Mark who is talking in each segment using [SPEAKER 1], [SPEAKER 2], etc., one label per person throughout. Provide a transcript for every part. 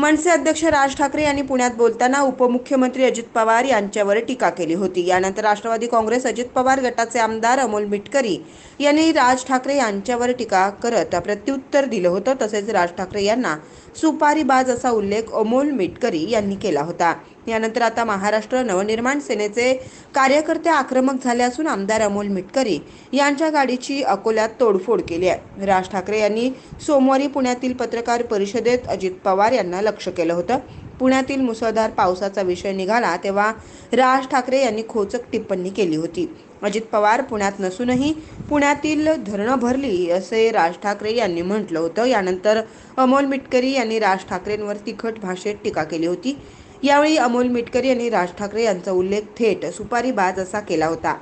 [SPEAKER 1] मनसे अध्यक्ष राज ठाकरे यांनी पुण्यात बोलताना उपमुख्यमंत्री अजित पवार यांच्यावर टीका केली होती. यानंतर राष्ट्रवादी काँग्रेस अजित पवार गटाचे आमदार अमोल मिटकरी यांनी राज ठाकरे यांच्यावर टीका करत प्रत्युत्तर दिलं होतं. तसेच राज ठाकरे यांना सुपारीबाज असा उल्लेख अमोल मिटकरी यांनी केला होता. यानंतर आता महाराष्ट्र नवनिर्माण सेनेचे कार्यकर्ते आक्रमक झाले असून आमदार अमोल मिटकरी यांच्या गाडीची अकोल्यात तोडफोड केली आहे. राज ठाकरे यांनी सोमवारी पुण्यातील पत्रकार परिषदेत अजित पवार यांना लक्ष केलं होतं. पुण्यातील मुसळधार पावसाचा विषय निघाला तेव्हा राज ठाकरे यांनी खोचक टिप्पणी केली होती. अजित पवार पुण्यात नसूनही पुण्यातील धरणं भरली असे राज ठाकरे यांनी म्हटलं होतं. यानंतर अमोल मिटकरी यांनी राज ठाकरेंवर तिखट भाषेत टीका केली होती. यावेळी अमोल मिटकरी यांनी राज ठाकरे यांचा उल्लेख थेट सुपारी बाज असा केला होता.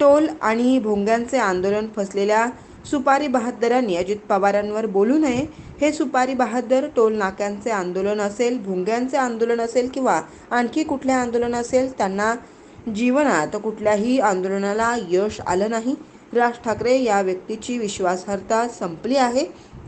[SPEAKER 1] टोल आणि भोंग्यांचे आंदोलन फसलेल्या सुपारी बहादरांनी अजित पवारांवर बोलू नये हे सुपारी बहादर टोल नाक्यांचे आंदोलन असेल भोंग्यांचे आंदोलन असेल किंवा आणखी कुठले आंदोलन असेल त्यांना जीवनात कुठल्याही आंदोलनाला यश आलं नाही. राज ठाकरे या व्यक्तीची विश्वासार्हता संपली आहे.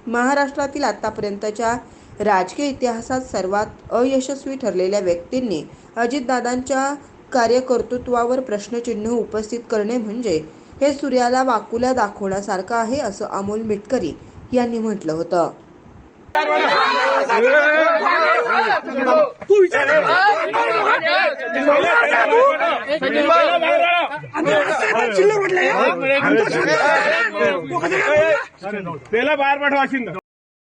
[SPEAKER 1] महाराष्ट्रातील आतापर्यंतच्या राजकीय इतिहासात सर्वात अयशस्वी ठरलेल्या व्यक्तींनी अजितदादांच्या कार्यकर्तृत्वावर प्रश्नचिन्ह उपस्थित करणे म्हणजे हे सूर्याला वाकुल्या दाखवण्यासारखं आहे असं अमोल मिटकरी यांनी म्हटलं होतं
[SPEAKER 2] त्याला बाहेर पाठवा शिंद